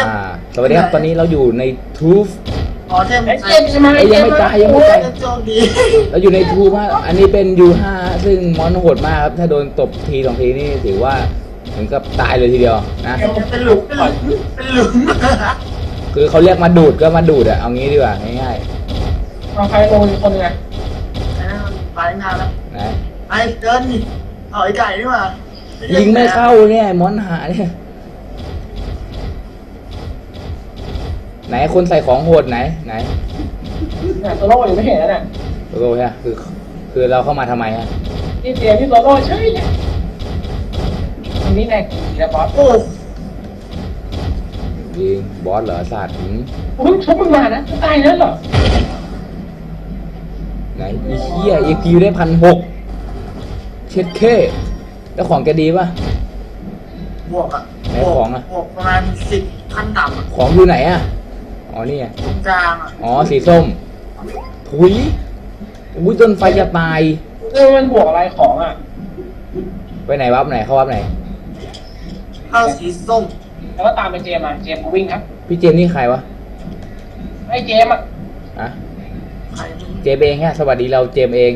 พอ่าสวัสดีครับ ตอนนี้เราอยู่ในทูฟอ๋อเทพไอ้เจมส์ใช่ไหมเอ้ยยังไม่ตายยังไม่ตายโอ้โชคดีเราอยู่ในทูฟฮะอันนี้เป็น U5 ซึ่งมอนโหดมากครับ ถ้าโดนตบทีสองทีนี่ถือว่าถึงกับตายเลยทีเดียวนะเป็นหลุมเป็นหลุมเป็นหลุมคือเขาเรียกมาดูดก็มาดูดอะเอางี้ดีกว่าง่ายเอาใครลงอีกคนหนึงไงไปงานแล้วๆนะไอ้เดินนี่เอาไอ้ไก่ดีกว่ายิยิงไม่เข้าเนี่ยมอนหาเนี่ย ไหนคนใส่ของโหดไหนไหนเนี่ยโซโล่ยังไม่เห็นนะเนี่ยโลโก้ใช่ปะคือ คือเราเข้ามาทำไมฮะนี่เจมส์ที่โซโล่เฉยเนี่ยอันนี้แน่กี่แล้วบอสโอ้ยิงบอสเหรอศาสตร์หืมกูเพิ่งชกมึงมานะจะตายแล้วเหรอไหนอีเหี้ยอีคิวได้พันหกเช็ดเคแล้วของแกดีป่ะ บวกอะไหนของอะ บวกประมาณสิบขั้นต่ำอะของอยู่ไหนอะ อ๋อนี่ไงตรงกลางอะอ๋อสีส้มถุยอุ้ยต้นไฟจะตายเออมันบวกอะไรของอะไปไหนวับไหนเข้าวับไหนเข้าสีส้มแล้วก็ตามไปเจมส์มาเจมส์กูวิ่งครับพี่เจมส์นี่ใครวะไอ้เจมส์อะอะใครไม่รู้เจมส์เองฮะสวัสดีเราเจมส์เอง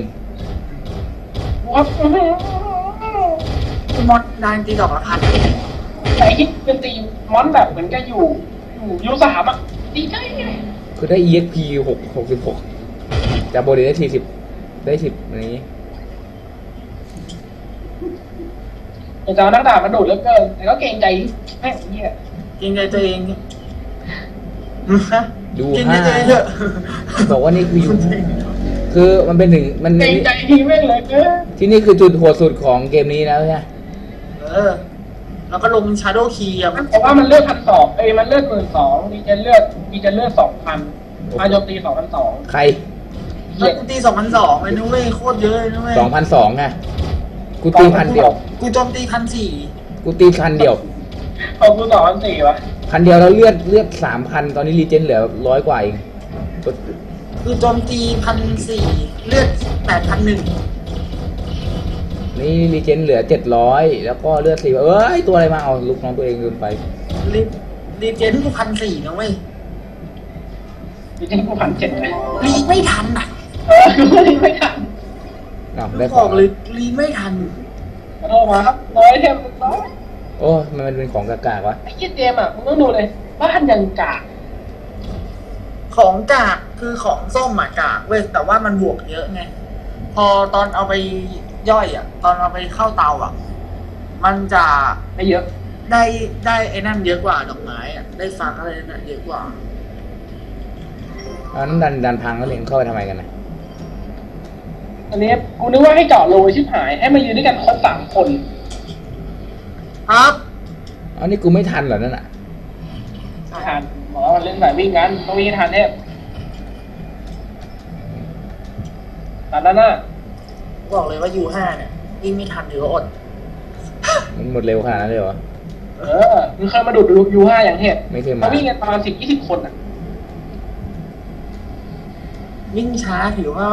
กูครับอื้อหือคุณมดนายตีดอกละพันแต่ไอ้ที่เป็นตีมอนแบบเหมือนกับอยู่อยู่ยูสามอะ ดีใจไงคือได้ EXP หกหกสิบหกจากโบดีได้สี่สิบได้สิบอะไรอย่างงี้อยากจะเอานักดาบมาดูดเหลือเกินแต่ก็เกรงใจแม่งเหี้ยเกรงใจตัวเองฮะดูเกรงใจห้าตัวเองเถอะบอกว่านี่คืออยู่คือมันเป็นถึงมันเกรงใจทีแม่งเหลยเกินที่นี่คือจุดโหดสุดของเกมนี้แล้วใช่ไหม เออ แล้วก็ลงชาร์โดคีย์อะมันแต่ว่ามันเลือดพันสองเอ้ยมันเลือดหมื่นสองดีเจนเลือดดีเจนเลือดสองพันพาโจมตีสองพันสองใครเหี้ยกูตีสองพันสองเลยนะเว้ยโคตรเยอะเลยนะเว้ยสองพันสองไงกูตีพันเดียว กูโจมตีพันสี่กูตีพันเดียวเอากูสองพันสี่วะพันเดียวแล้วเลือดเลือดสามพันตอนนี้รีเจนเหลือร้อยกว่าเองคือโจมตีพันสี่เลือดแปดพันหนึ่ง นี่รีเจนเหลือเจ็ดร้อยแล้วก็เลือดสี่เอ้ย ตัวอะไรมาเอาลูกน้องตัวเองเกินไป รีรีเจนกูพันสี่นะเว้ยดีเจนกูพันเจ็ดเลยรีไม่ทันอะเออกูรีบไม่ทันเอาได้บขอองกเลยรีไม่ทันขอโทษมาครับน้อยเทมน้อยโอ้มันเป็นของกากากวะไอ้เหี้ยเจมส์อะมึงต้องดูเลยบ้านยังกากของกากคือของส้มอะกากเว้ยแต่ว่ามันบวกเยอะไงพอตอนเอาไป ย่อยอะ ตอนเอาไปเข้าเตาอะ มันจะไม่เยอะ ได้ได้ไอ้นั่นเยอะกว่าดอกไม้อะ ได้ฟังอะไรนั่นเยอะกว่าเอานั้นดันดันพังแล้วเล็งเข้าไปทำไมกันนะอันนี้กูนึกว่าให้เจาะโลชิบหาย ให้มายืนด้วยกันครบสามคน ครับเอานี่กูไม่ทันเหรอนั่นอะทานบอกว่ามันเล่นสายวิ่งกันต้องวิ่งให้ทันเทพตัดด้านหน้า บอกเลยว่ายูห้าเนี่ยยิ่งไม่ทันถือว่าอด มันหมดเร็วขนาดนั้นเลยเหรอ เออมึงเคยมาดูดยูห้าอย่างเทพไม่เคยมา เขาวิ่งกันประมาณสิบยี่สิบคนอะ วิ่งช้าถือว่า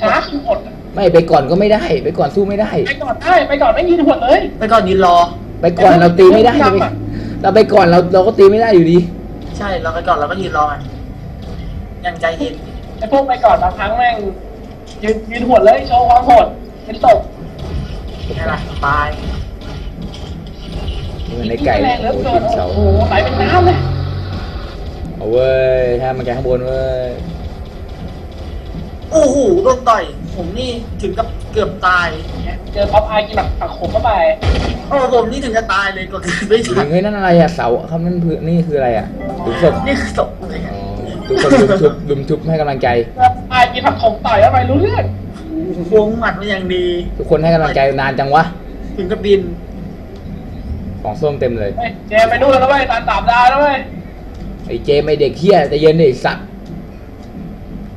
ช้าคืออดอะไม่ไปก่อนก็ไม่ได้ ไปก่อนสู้ไม่ได้ ไปก่อนได้ไปก่อนไม่ยืนหดเลย ไปก่อนยืนรอ ไปก่อนเราตีไม่ได้ไม่เราไปทำอะเราไปก่อนเราเราก็ตีไม่ได้อยู่ดี ใช่เราไปก่อนเราก็ยืนรอมันยังใจเย็น ไอ้พวกไปก่อนบางครั้งแม่ง ยืนยืนหดเลยโชว์ความโหดเป็นตกนี่แหละตายเหมือนในไก่แรงเหลือโอ้เกิตินดเสาโอ้โหไหลเป็นน้ำเลยเอาเว้ยถ้ามันแกข้างบนเว้ยโอ้โหโดนต่อย ผมนี่ถึงกับเกือบตายเจอป๊อปอายกินแบบผักขมเข้าไปโอ้ผมนี่ถึงจะตายเลยกดไม่ถึทันงเฮ้ยนั่นอะไรอะเสาคำนั้นคือนี่คืออะไรอะหลุมศพนี่คือศพเลยอ๋อทุกคนลุมทุบลุมทุบให้กำลังใจป๊อปอายกินผักขมต่อยเข้าไปรู้เรื่องวงหมัดมาอย่างดี ทุกคนให้กำลังใจนานจังวะ ถึงกับบิน ของส้มเต็มเลย เฮ้ยเจมไปนู่นแล้วเว้ยตามตามดาวแล้วเว้ยไอ้เจมส์ไอเด็กเฮียแต่เย็นดิไอ้สัตว์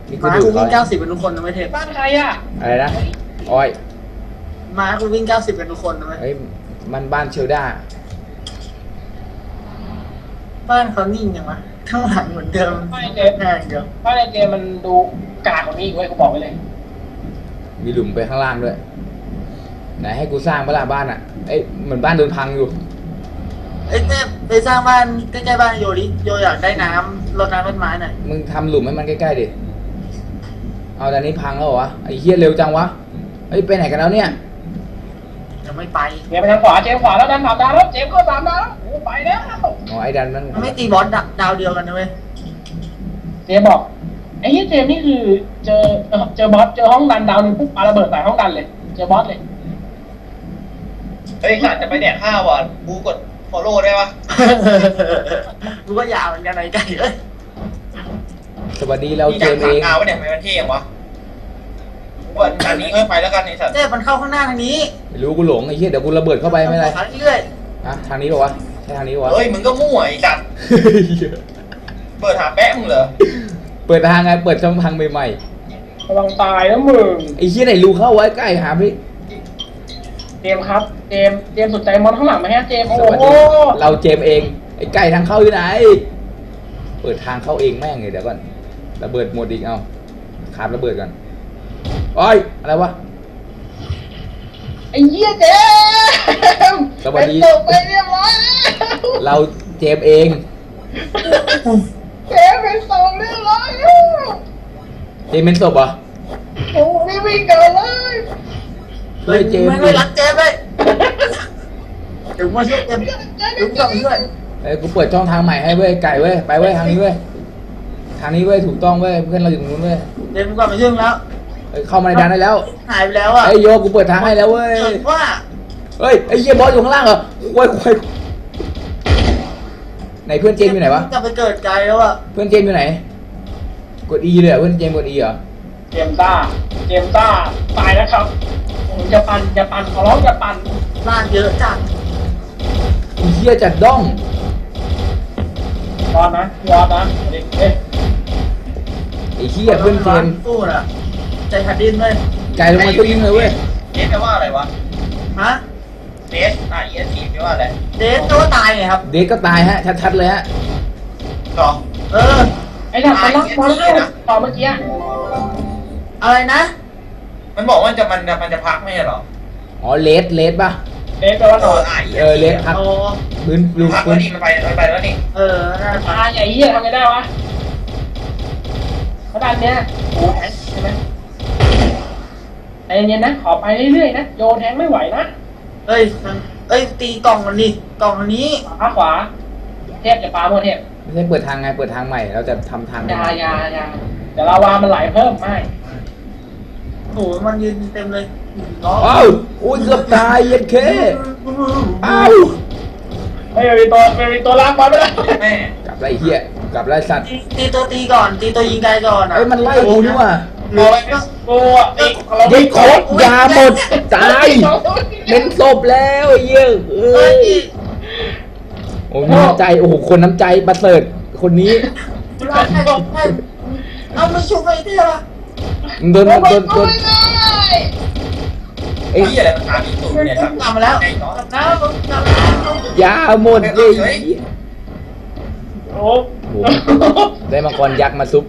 นี่กูมาดูคุณเขาวิ่งเก้าสิบเป็นทุกคนนะไม่เทพบ้านใครอะอะไรนะอ้อยมาคุณวิ่งเก้าสิบเป็นทุกคนนะไหมเฮ้ยมันบ้านเชลด้า บ้านเขานิ่งยังวะข้างหลังเหมือนเดิมบ้านไอ้เจมหน้าอย่างเดียวบ้านไอ้เจมมันดู กากกว่านี้อีกเว้ยกูบอกไว้เลยมีหลุมไปข้างล่างด้วย ไหนให้กูสร้างเวลาบ้านอะ เอ้ยเหมือนบ้านโดนพังอยู่ไอ้เต้ไปสร้างบ้านใกล้ๆบ้านโยดิโยอยากได้น้ำรดน้ำต้นไม้หน่อยมึงทำหลุมให้มันใกล้ๆดิ เอาแต่นี้พังแล้วเหรอวะไอ้เหี้ยเร็วจังวะ เฮ้ยไปไหนกันแล้วเนี่ย ยังไม่ไปเจมไปทางขวาเจมขวาแล้วดันสามดาวแล้วเจมก็สามดาวแล้วโอ้ไปแล้วอ๋อไอ้ดันนั่นมันไม่ตีบอสดาวเดียวกันนะเว้ยเจมบอก ไอ้เหี้ยเจมนี่คือ เจอเออเจอบอสเจอห้องดันดาวหนึ่งปุ๊บปาระเบิดใส่ห้องดันเลย เจอบอสเลยเฮ้ยขาดจะไปแดกข้าวอะกูกด follow ได้ปะกูก็ยาวเหมือนกันไอ้ไก่เอ้ยสวัสดีเราพี่เจจัมส์เองขาวะเนี่ยทำไมมันเท่ยังวะกูว่าอันนี้ค่อยไปแล้วกันไอ้สัตว์เต้มันเข้าข้างหน้าทางนี้ไม่รู้กูหลงไอ้เหี้ยเดี๋ยวกูระเบิดเข้าไปไม่เป็นไรทางเรื่อยอะทางนี้ปะวะใช่ทางนี้ปะวะเฮ้ยมึงก็มั่วไอ้สัตว์เปิดหาแปะมึงเหรอ เปิดทางไงเปิดช่องทางใหม่ระวังตายนะมึง ๆไอ้เหี้ยไหนรูเข้าไว้ใกล้หาพี่ เจมครับ เจมเจมสนใจมอนข้างหลังไหมฮะ เจมสโอ้วัสโหดีเราเจมส์เองไอ้ไก่ทางเข้าอยู่ไหน เปิดทางเข้าเองแม่งเลยเดี๋ยวก่อนระเบิดหมดอีกเอาขาดระเบิดก่อนโอ้ยอะไรวะ ไอ้เหี้ยเจมสวัสดี เป็นตกไปเรียบร้อยแล้วเราเจมส์เอง เจมเป็นตกเรียบร้อยแล้ว เจมส์เป็นศพเหรอโอ้ไม่วิ่งกันเลยๆเฮ้ยเจมส์ไม่ไม่รักเจมส์เลยเดี๋ยวมาช่วยเจมส์เดี๋ยวกลับมาช่วยเอ้ยกูเปิดช่องทางใหม่ให้เว้ยไก่เว้ยไปเว้ยทางนี้เว้ยทางนี้เว้ยถูกต้องเว้ยเพื่อนเราอยู่ตรงนู้นเว้ยเจมส์กลับมาช่วยมึงแล้วเอ้ยเข้ามาในดันได้แล้วหายไปแล้วอะไอ้ยโยกูเปิดทางให้แล้วเว้ยเกิดว่าเฮ้ยไอ้เหี้ยบอสอยู่ข้างล่างเหรอโว้ยโว้ยไหนเพื่อนเจมส์อยู่ไหนวะกลับไปเกิดไกลแล้วอะเพื่อนเจมส์อยู่ไหน กด E เลยเหรอเพื่อนเจมส์กด E เหรอเจมซ่าเจมซ่าตายแล้วครับผมจะปั่นจะปั่นขอร้องจะปั่นลากเยอะจังไอ้เหี้ยจัดด้องรอดนะรอดนะเด็กเอ้ยไอ้เหี้ยเพื่อนเจมส์สู้น่ะ ใจขัดดิ้นเลยไก่ลงมาช่วยยิงเลยเว้ยเดสแปลว่าอะไรวะฮะเดสอะ ES แปลว่าอะไรเดสตัวตายไงครับ เด็กก็ตายฮะชัดๆเลยฮะต่อเออ ไอ้เนี่ยมันล็อกบอลแล้วต่อเมื่อกี้อะไรนะ มันบอกว่าจะมันจะมันจะพักไม่ใช่เหรออ๋อเลสเลสป่ะเด็กแปลว่านอนอะเออเลสพักโอ้พื้นดูพักพื้แล้วนนี่มันไปมันไปแล้วนี่เออน่าจะตายใหญ่เหี้ยทำไงได้วะเพราะด้านเนี้ยโอ้แทงใช่ไหมใจเย็นๆนะ ขอไปเรื่อยๆนะ โยแทงไม่ไหวนะเอ้ยมันเอ้ยตีกล่องมันดิกล่องอันนี้ขวาขวา เทพจะปาโมเทพ ไม่ใช่เปิดทางไงเปิดทางใหม่ เราจะทำทางอใหม่ยาอยาอยาเดี๋ยวลาวามันไหลเพิ่มไม่โอ้โหมันยืนเต็มเลยล้ออ้าวอุ้ยเกือบตายเย็นเคอ้าวเฮ้ยมีตัวมีตัวล้างบอลไปแล้วแม่กลับไรเหี้ยกลับไรสัตว์ตีตีตัวตีก่อน ตีตัวยิงไกลก่อนอะเอ้ยมันไล่กูนี่ว่ะหรือก็กูอะตีเรายิงโคตรยาหมดตายเป็นศพแล้วไอ้เหี้ยเอ้เอ้ยย โอ้มีน้ำใจโอ้โหคนน้ำใจประเสริฐคนนี้ร้านไหนให้เอามาชุบไปที่ละโดนโดนโดนโดนเอ้ยพี่อะไรมันตามอีกตัวเนี่ยครับกลับมาแล้วไอ้น้องกลับแล้วกลับแล้วยาหมดเลยโอ้โอ้โหได้มังกรยักษ์มาซุป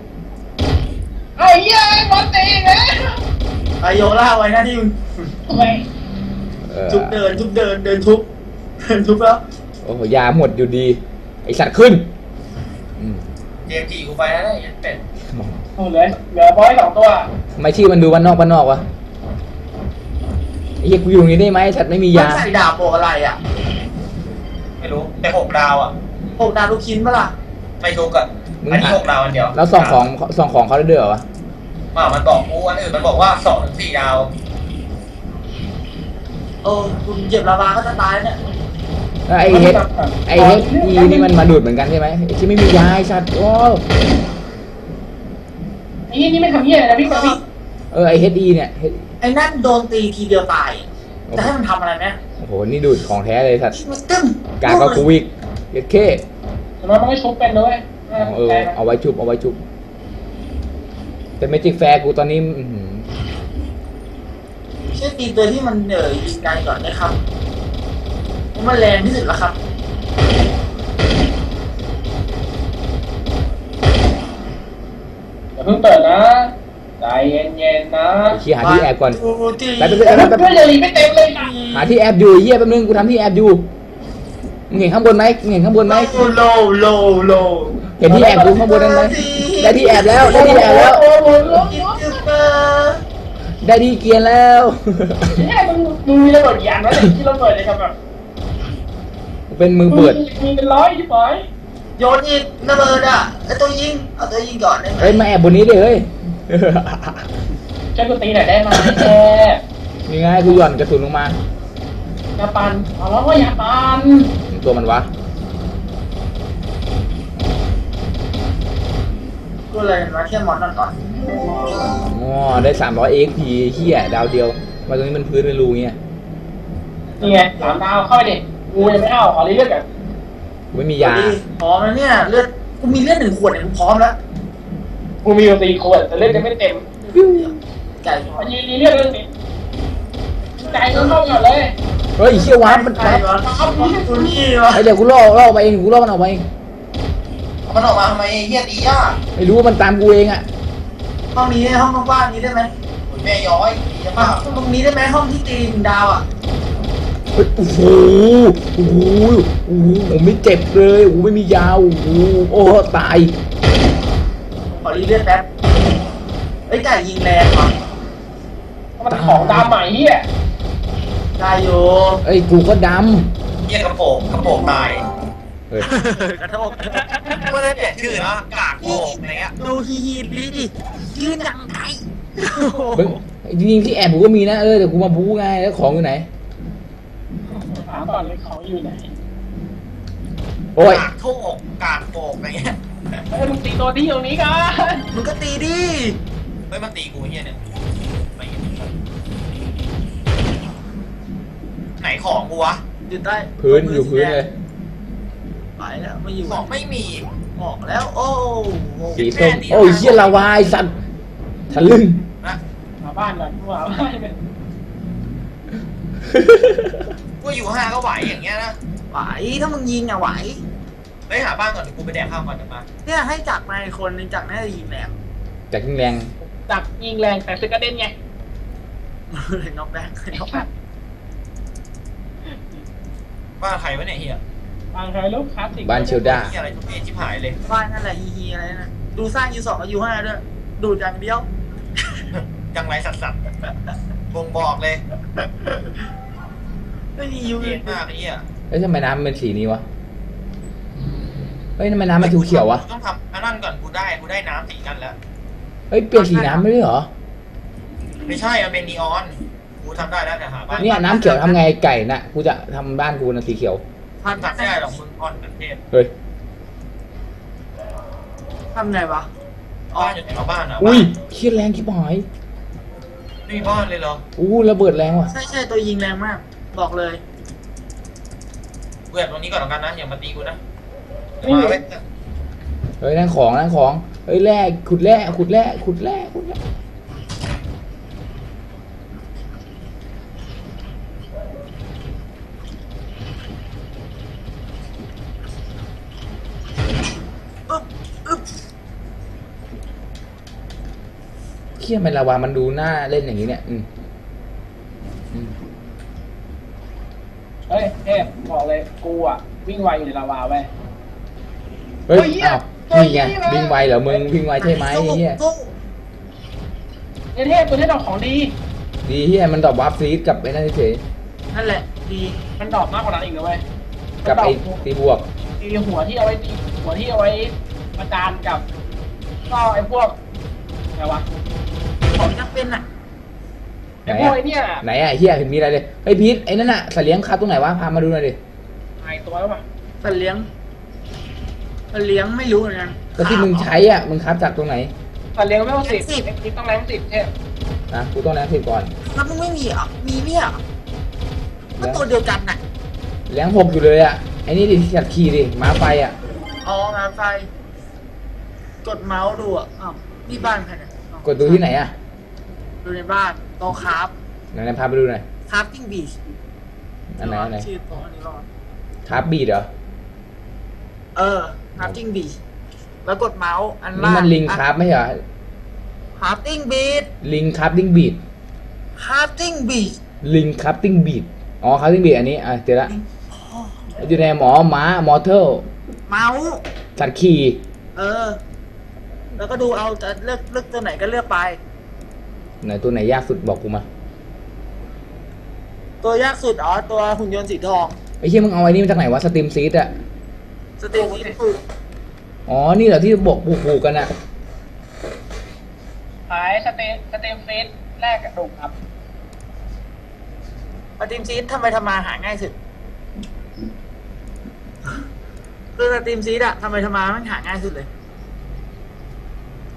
ไอ้เหี้ยบอลตีนะไปโยล่าไว้หน้าที่มึงทำไมเออชุบเดินชุบเดินเดินทุบเดินทุบแล้ว โอ้โหยาหมดอยู่ดี ไอสัตว์ขึ้นอืมเจมจีกูไปแล้วเนี่ยเป็ดโอ้เหลือเหลือบอยสองตัวทำไมชื่อมันดูวันนอกวันนอกวะไอ้เหี้ยกูอยู่ตรงนี้ได้ไหมไอ้สัตว์ไม่มีมันยาใส่ดาบโบกอะไรอะ ไม่รู้แต่หกดาวอะโบกดาบลูกชิ้นปะล่ะไม่ทุกอะอันนี้หกดาวอันเดียวแล้วส่องของส่องของเขาได้ด้วยเหรอวะมามันบอกกูอันอื่นมันบอกว่าสองถึงสี่ดาว เออคุณเหยียบลาวาก็จะตายเนี่ย แล้วไอเฮดไอเฮดอีนี่มันมาดูดเหมือนกันใช่ไหมไอ้ที่ไม่มียาไอ้สัตว์โอ้ไอ้เหี้ยนี่ไม่ทำเหี้ยอะไรนะพี่กพี่เออไอเฮดอีเนี่ย Head- ไอ้นั่นโดนตีทีเดียวตายจะให้มันทำอะไรไหมโอ้โหนี่ดูดของแท้เลยสัตว์มันตึ้งกากกว่ากูวิกเย็ดเคแต่มันไม่ชุบเป็นด้วยเออเอาไว้ชุบเอาไว้ชุบแต่เมจิกแฟร์กูตอนนี้อื้อหือช่วยตีตัวที่มันเหนื่อยยิงไกลก่อนนะครับเพราะ มันแรงที่สุดแล้วครับอย่าเพิ่งเปิดนะใจเย็นๆนะไอ้เหี้ยหาที่แอบก่อนดูที่ไปไปไปไปไป เพื่อนอย่าหลีไม่เต็มเลยนะหาที่แอบอยู่ไอ้เหี้ยแป๊บนึงกูทำที่แอบอยู่มึงเห็นข้างบนไหมมึงเห็นข้างบนไหมโลโลโลเห็นที่แอบดูข้างบนนั้นไหมได้ที่แอบแล้วได้ที่แอบแล้ว โอ้โหโอ้โหกินจุดเบอร์ได้ที่เกียร์แล้ว เนี่ยมึงมึงมีระเบิดกี่อันวะเนี่ยที่ระเบิดเลยครับแบบ เป็นมือเปิดมีเป็นร้อยที่ปอยโยนอีกระเบิดอะไอตัวยิงเอาตัวยิงก่อนได้ไหมเฮ้ยมาแอบบนนี้ดิเฮ้ยช่วยกูตีหน่อยได้ไหมแกนี่ไงกูหย่อนกระสุนลงมา อย่าปันเอาแล้วก็อย่าปันตัวมันวะก็เลยมาแค่มอนนั่นก่อนอ๋อได้300 XP เฮียดาวเดียวมาตรงนี้มันพื้นเป็นรูเงี้ยนี่ไงสามดาวเข้าไปดิ กูยังไม่เอาขอรีเลือกกันกูไม่มียา พร้อมแล้วเนี่ยเลือดกูมีเลือดหนึ่งขวดเนี่ยกูพร้อมแล้วกูมีอยู่สี่ขวดแต่เลือกยังไม่เต็มไก่อันนี้รีเลือกเรื่องนี้ใจายเงินเข้าก่อนเลยเฮ้ยเชี่ยวาร์ปมันไก่วะกูนี่วะไอเดี๋ยวกูล่อล่อไปเองกูล่อมันออกไปเองเอามันออกมาทำไมเฮียตียากไม่รู้ว่ามันตามกูเองอะห้องนี้ห้องว่างๆนี้ได้ไหมโอ้ยแม่ย้อยตียากตรงนี้ได้ไหมห้องที่ตีหนึ่งดาวอะ เฮ้ยโอ้โหโอ้โหโอ้โหผมไม่เจ็บเลยโอ้โหไม่มียาโอ้โหโอ้ตายขอรีเลือดแป๊บไอ้ยไก่ยิงแรงว่ะมันของตามใหม่เฮียได้อยู่เอ้ยกูก็ดเฮียกระโปรงกระโปรงตายำเฮ้ยกระโทกไม่ได้เปลี่ยนชื่อนะกากโปรงอะไรเงี้ยดูฮีฮีลีดิยืนอย่างไงมึงจริงๆที่แอบกูก็มีนะเออแต่กูมาบู๊ไงแล้วของอยู่ไหน ถามก่อนเลยของอยู่ไหนโอ้ยกากโทกกากโปรงอะไรเงี้ยเฮ้ยมึงตีตัวที่ตรงนี้กันมึงก็ตีดิเฮ้ยมันตีกูเฮียเนี่ยไม่ไหนของกูวะอยู่ใต้พื้นอยู่พื้นเลย ไปแล้วไม่อยู่ของไม่มีออกแล้ว โอ้โหสีส้มโอ้ยเชี่ยลาวาไอ้สัตว์ทะลึ่งนะมาบ้านก่อนกูมาบ้านกัน กูอยู่ห้าก็ไหวอย่างเงี้ยนะไหวถ้ามึงยิงอะไหวเฮ้ยหาบ้านก่อนเดี๋ยวกูไปแดกข้าวก่อนเดี๋ยวมาเนี่ยให้จักมาอีกคนนึงจักน่าจะยิงแรงจากยิงแรงจับยิงแรงแต่สึกกระเด็นไงเลยน็อกแบงเลยน็อกแบงบ้านใครวะเนี่ยเฮียบางใครลูกคลาสสิกบ้านเชลด้าเฮียอะไรทุกเอชิบหายเลยบ้านนั่นแหละฮีฮีอะไรนะดูสร้างยูสองกับยูห้าด้วยดูดอย่างเดียวยังไรสัตว์สัตว์บ่งบอกเลย ไม่มียูเฮีอื่ยนมากไอ้เฮียเฮ้ยทำไมน้ำมันเป็นสีนี้วะเฮ้ยทำไมน้ำมันเขียวๆวะต้องทำอันนั้นก่อนกูได้กูได้น้ำสีนั่นแล้วเฮ้ยเปลี่ยนสีน้ำไม่ได้เหรอ ไม่ใช่มันเป็นนีออนกูทำได้แล้วแต่หาบ้านเนี่ยน้ำเขียวทำไงไก่น่ะกูจะทำบ้านกูนะสีเขียวพันทำไม่ได้หรอกมึงอ่อนประเทศเฮ้ย ทำไงวะบ้านอยู่ไหนเอาบ้านอะอุ้ยเคียแรงที่ปอยไม่มีบ้านเลยเหรออู้ระเบิดแรงว่ะ ใช่ใช่ตัวยิงแรงมาก บอกเลย กูแอบตรงนี้ก่อนแล้วกันนะอย่ามาตีกูนะนี่มาไว้เฮ้ยนั่นของนั่นของเฮ้ยแร่ขุดแร่ขุดแร่ขุดแร่ขุดแร่อึ๊บอึ๊บเคียมันลาวามันดูน่าเล่นอย่างนี้เนี่ยอืมอืม เฮ้ยเทพ บอกเลยกูอะวิ่งไวอยู่ในลาวาเว้ย เฮ้ยเฮ้ยเหี้ยอ้าวนี่ไงเฮ้ยวิ่งไวเหรอมึงวิ่งไวใช่ไหมไอ้เฮียสู้เนี่ยเทพตัวนี้ดอกของดี ดีเฮียมันดรอปวาร์ปซีดกับไอ้นั่นเฉยนั่นแหละ ดีมันดอกมากกว่านั้นอีกนะเว้ยๆกับไอ้ตีบวก ตีหัวที่เอาไว้ตีหัวที่เอาไว้ประจานกับก็ไอ้พวกอะไรวะ ของจำเป็นอะ ไอ้พวกไอ้เนี่ยไหนอะเฮียเห็นมีอะไรเลยเฮ้ยพีทไอ้นั่นอะสัตว์เลี้ยงครับตรงไหนวะพามาดูหน่อยดิไอ้ตัวแล้วปะสัตว์เลี้ยงสัตว์เลี้ยงไม่รู้เหมือนกันก็ที่มึงใช้อะมึงครับจากตรงไหนแต่เลี้ยงไม่ต้องสิบเอ็กซ์ต้องแรงสิบเทพนะกูต้องแรงสิบก่อนแล้วมึงไม่มีเหรอะมีเนี่ยก็ตัวเดียวกันน่ะแรงหกอยู่เลยอะไอ้นี่ดิจัดขี่ดิม้าไฟอะอ๋อมาไฟ กดเมาส์ดูอะอ้าวนี่บ้านใครเนี่ยอ้าวกดดูที่ไหนอะดูในบ้าน โตะคราฟไหนๆพาไปดูหน่อยคราฟติ้งบีชอันไหนอันไหนชื่อโต๊ะอันนี้รอดครับบีดเหรอ เออคราฟติ้งบีชแล้วกดเมาส์อันนี่ล่างมันลิงครับไม่ใช่เหรอคราฟติ้งบีชลิงครับติ้งบีดคราฟติ้งบีชลิงครับติ้งบีดอ๋อครับติ้งบีดอันนี้ อะเจอละอยู่ในหมอม้ามอเทลเมาส์สัตว์ขี่ เออ แล้วก็ดูเอาจะเลือกเลือกตัวไหนก็เลือกไป ไหนตัวไหนยากสุดบอกกูมาตัวยากสุดอ๋อตัวหุ่นยนต์สีทองไอ้เหี้ยมึงเอาไอ้นี่มาจากไหนวะสตรีมซีดอะสตรีมอีฟูอ๋อนี่เหรอที่บอกปลูกๆกันอะขายสเตมสเตมเฟสแรกกระดูกครับสตรีมซีดทำไมทำมาหาง่ายสุดคือสตรีมซีดอะทำไมทำมามันหาง่ายสุดเลย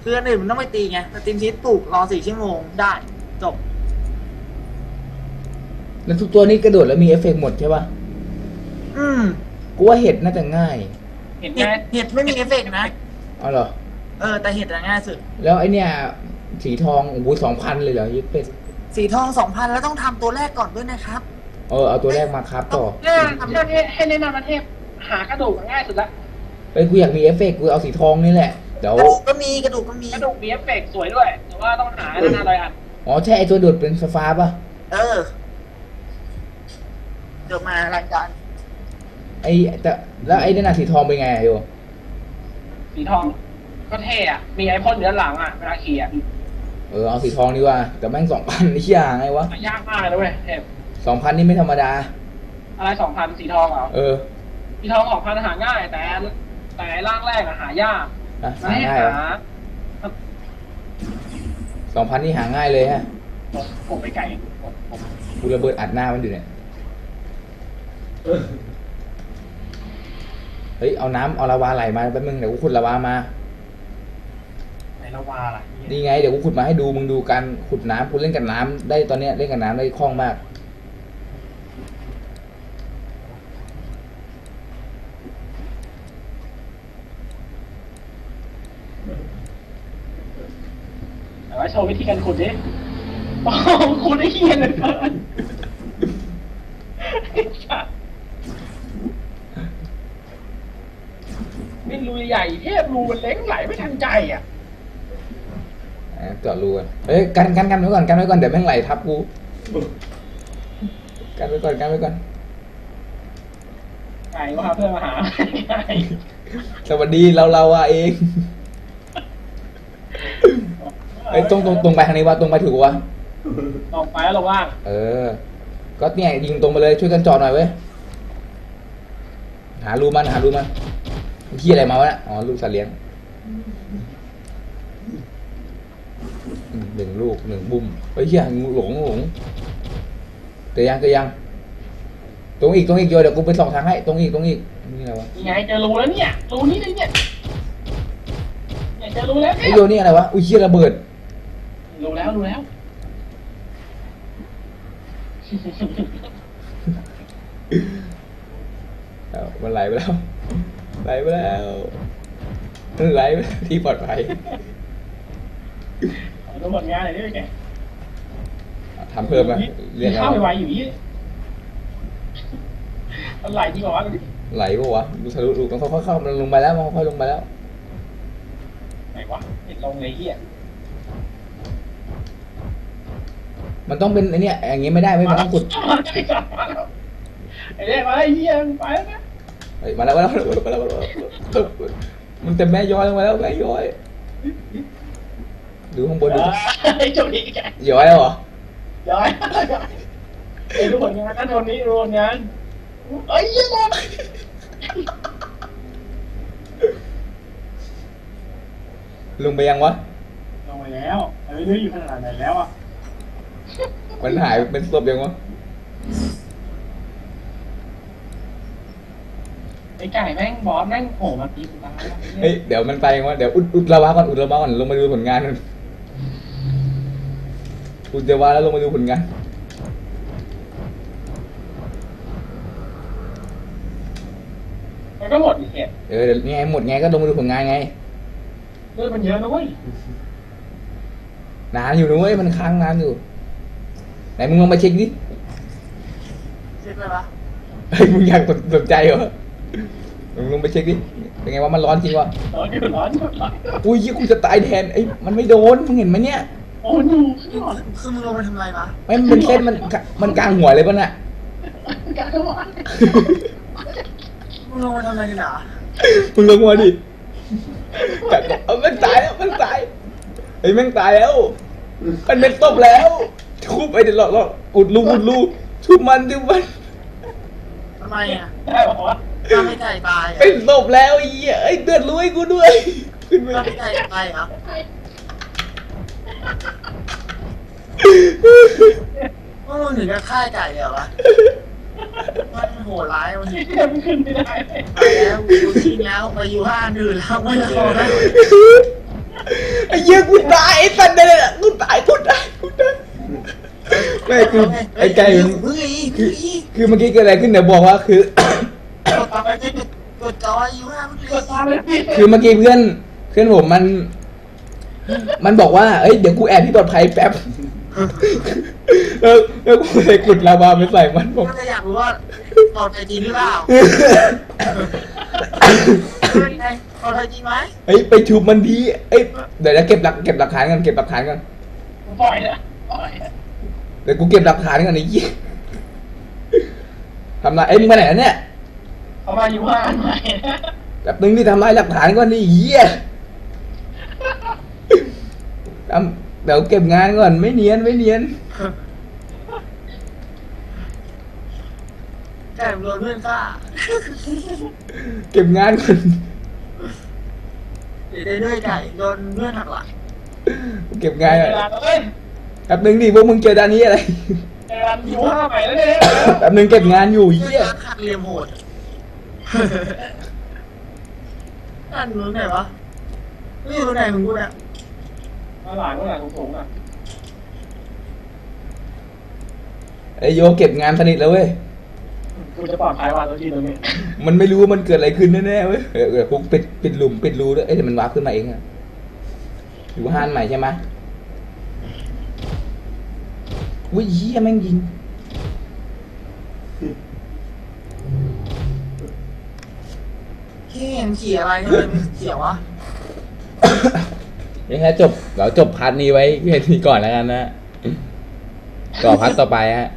คืออันอื่นมันต้องไปตีไงสตรีมซีดปลูกรอสี่ชั่วโมงได้ จบ แล้วทุกตัวนี้กระโดดแล้วมีเอฟเฟกต์หมดใช่ปะอืมกูว่าเห็ดน่าจะง่าย เห็นเห็ไหมดเห็ดไม่มีเอฟเฟกต์นะ เอาเหรอ เออ แต่เห็ดอะง่ายสุด แล้วไอเนี่ยสีทองโอ้โหสองพันเลยเหรอยึดเป็ดสีทองสองพันแล้วต้องทำตัวแรกก่อนด้วยนะครับ เออเอาตัวแรกมาครับต่อเรื่องทำให้ให้แนะนำประเทศหากระดูกง่ายสุดละเอ้ยกูอยากมีเอฟเฟกต์กูเอาสีทองนี่แหละ เดี๋ยว กระดูกก็มีกระดูกก็มี กระดูกมีเอฟเฟกต์สวยด้วย แต่ว่าต้องหาหน้าร้อยอันอ๋อใช่ไอตัวโดดเป็นไฟฟ้าป่ะ เออเดี๋ยวมารายการไอแต่แล้วไอ้นั่นน่ะสีทองเป็นไงอะโยสีทอง ก็เท่อะมีไอพ่นเนื้อหลังอะเวลาขี่อะเออเอาสีทองดีกว่าแต่แม่งสองพันนี่ยไงวะหายากมากเลยนะเว้ยเทพสองพันนี่ไม่ธรรมดา อะไรสองพันสีทองเหรอ เออ สีทองสองพันหาง่าย แต่แต่ร่างแรกอะหายาก อะมันหาให้ง่ายหาสองพันนี่หาง่ายเลยฮะกบไปไก่กบกบกูระเบิดอัดหน้ามันอยู่เนี่ย เฮ้ย เอาน้ำเอาลาวาไหลมาแป๊บนึงเดี๋ยวกูขุดลาวามาไหนละวาล่ะนี่ไงเดี๋ยวกูขุดมาให้ดูมึงดูการขุดน้ำกูเล่นกับน้ำได้ตอนเนี้ยเล่นกับน้ำได้คล่องมาก แต่ว่าโชว์วิธีการขุดดิโอ้โหขุดได้เฮียเหลยเกินไอ้สัสนี่รูใหญ่เทพรูมันเล็กไหลไม่ทันใจอะ อะจอดรูกันเฮ้ยกันกันกันไว้ก่อนกันไว้ก่อนเดี๋ยวแม่งไหลทับกูกันไว้ก่อนกันไว้ก่อนไก่ว่าเพื่อนมาหาไก่สวัสดีเราเราอะเองเอ้ยตรงตรงตรงไปทางนี้วะตรงไปถูกวะลองไปแล้วเราว่าง เออ ก็เนี่ยยิงตรงไปเลยช่วยกันจอดหน่อยเว้ยหารูมันหารูมันที่อะไรมาวะเนี่ยอ๋อลูกสัตว์เลี้ยงอืมหนึ่งลูกหนึ่งบุ้มเฮ้ยเฮียงูหลงงูหลงเตะยังเตะยัง ตรงอีกตรงอีกโยเดี๋ยวกูไปส่องทางให้ตรงอีกตรงอีกนี่อะไรวะยังไงเจอรูแล้วเนี่ยรูนี้เลยเนี่ยเนี่ยเจอรูแล้วไอ้เนี่ยโยนี่อะไรวะอุ้ยเฮียระเบิด รูแล้วรูแล้วเอามันไหลไปแล้ว ไหลไปแล้วมันไหลไปที่ปลอดภัยต้องหมดงานเลยด้วยแกทำเพิ่มไหมเรียนข้าวเอาไปไวอยู่นี่มันไหลจริงเหรอวะดูดิไหลปะวะดูทะลุดูมันค่อยๆเข้ามันลงไปแล้วมันค่อยๆลงไปแล้วไหนวะติดลงเลยเฮีย มันต้องเป็นไอเนี้ยอย่างงี้ไม่ได้ไม่มันต้องขุดไอ้เรียกมาไอ้เฮียมึงไปแล้วนะเฮ้ยมาแล้วมาแล้วมาแล้วมาแล้วมาแล้วมันจะแม่ย้อยลงมาแล้วแม่ย้อยดูข้างบนดูไอ้จุดนี้แกย้อยแล้วเหรอย้อยไอ้ดูผลงานนั่นคนนี้ดูผลงานไอ้เหี้ยหมดลงไปยังวะลงไปแล้วไอ้เรื่องอยู่ขนาดไหนแล้วอะ มันหายเป็นศพยังวะไอ้ไก่แม่งบอสแม่งโผล่มาตีกูตายแล้วเฮ้ยเดี๋ยวมันไปยังวะเดี๋ยวอุดอุดระวาก่อนอุดระวาก่อนลงมาดูผลงานกันอุดระวาแล้วลงมาดูผลงานมันก็หมดอีกเหตุเออเดี๋ยวนี่ไงหมดไงก็ลงมาดูผลงานไงเลือดมันเยอะนะเว้ยนานอยู่นะเว้ยมันค้างนานอยู่ ไหนมึงลองมาเช็คดิเช็คเลยปะเฮ้ยมึงอยากสนใจเหรอมึงลงไปเช็คดิ เป็นไงว่ามันร้อนจริงวะร้อนอยู่ร้อนอยู่ร้อนอยู่อุ้ยยี่กูจะตายแทนไอ้ยมันไม่โดน มึงเห็นไหมเนี่ย โอ้ยดูขึ้นหลอดคือมึงลงไปทำอะไรปะไม่มันเป็นเส้นมันมันกลางหัวเลยป่ะน่ะการทำไมมึงลงมาทำอะไรกันอะมึงลงมาดิกัดเอามันตายแล้วมันตายไอ้ยแม่งตายแล้ว มันเป็นศพแล้ว ทุบไปเดี๋ยวเราเราอุดรูอุดรูทุบมันทุบมันทำไมอะได้บอกว่าถ้าไม่ไก่ตายอะเป็นศพแล้วไอ้เหี้ยไอ้ยเดือดรู้ให้กูด้วยขึ้นไปถ้าไม่ไก่ตายเหรอพวกมึงถึงกับฆ่าไก่เลยเหรอวะมันโหดร้ายมันเทียมขึ้นไม่ได้ไปแล้วกูทิ้งแล้วไปอยู่ห้างอื่นแล้วไม่ได้ขอแล้วไอ้เหี้ยกูตายไอ้สัตว์เนี่ยเนี่ยกูตายกูตายกูตาย ไม่คือไอ้ไก่มันเฮ้ยคืเฮ้อยคือเมื่อกี้เกิดอะไรขึ้นเดี๋ยวบอกว่าคือ กดต่อไปจะกดจอยอยู่ห้างกดตามเลยพี่คือเมื่อกี้เพื่อนเพื่อนผมมัน มันบอกว่าเอ้ยเดี๋ยวกูแอบที่ปลอดภัยแป๊บแล้วแล้วกูเลยขุดลาวาไปใส่มันบอกก็จะอยากรู้ว่าปลอดภัยจริงหรือเปล่าเป็นไงปลอดภัยจริงไหมเอ้ยไปชุบมันทีเอ้ยเดี๋ยวจะเก็บหลักเก็บหลักฐานกันเก็บหลักฐานกันปล่อยนะปล่อยนะ เดี๋ยวกูเก็บหลักฐานกันไอ้ยี่ทำไรเอ้ยมึงไปไหนแล้วเนี่ยเขามาอยู่ห้างใหม่แบบนึงนี่ทำลายหลักฐานก่อนนี่เหี้ยทำเดี๋ยวเก็บงานก่อนไม่เนียนไม่เนียนแก่โดนเพื่อนฆ่าเก็บงานก่อนเดี๋ยวได้ด้วยไก่โดนเพื่อนหักหลังเก็บงานเวก่อนลาเอ้ย แป๊บนึงดิพวกมึงเจอด้านนี้อะไรเวลาอยู่ห้างใหม่แล้วเนี่ยแป๊บนึงเก็บงานอยู่เพื่อนเหี้ยรักหักเหลี่ยมโหดนั่นมึงไหนวะนี่มึงไหนของกูเนี่ยมาหลังมาหลังสูงๆอะไอโยเก็บงานสนิทแล้วเว้ย กูจะปลอดภัยว่าตัวที่ตรงนี้มันไม่รู้ว่ามันเกิดอะไรขึ้นแน่ๆเว้ยเออเออพวกปิดปิดหลุมปิดรูด้วย เอ้ยเดี๋ยวมันวาร์ปขึ้นมาเองอะอยู่ห้านใหม่ใช่ไหม อุ้ยเฮียแม่งยิงที่เห็นขี่อะไรทำไมมันเขียววะยังไงจบเดี๋ยวจบพาร์ทนี้ไว้แค่นี้ก่อนแล้วกันนะต่อพาร์ทต่อไปฮะ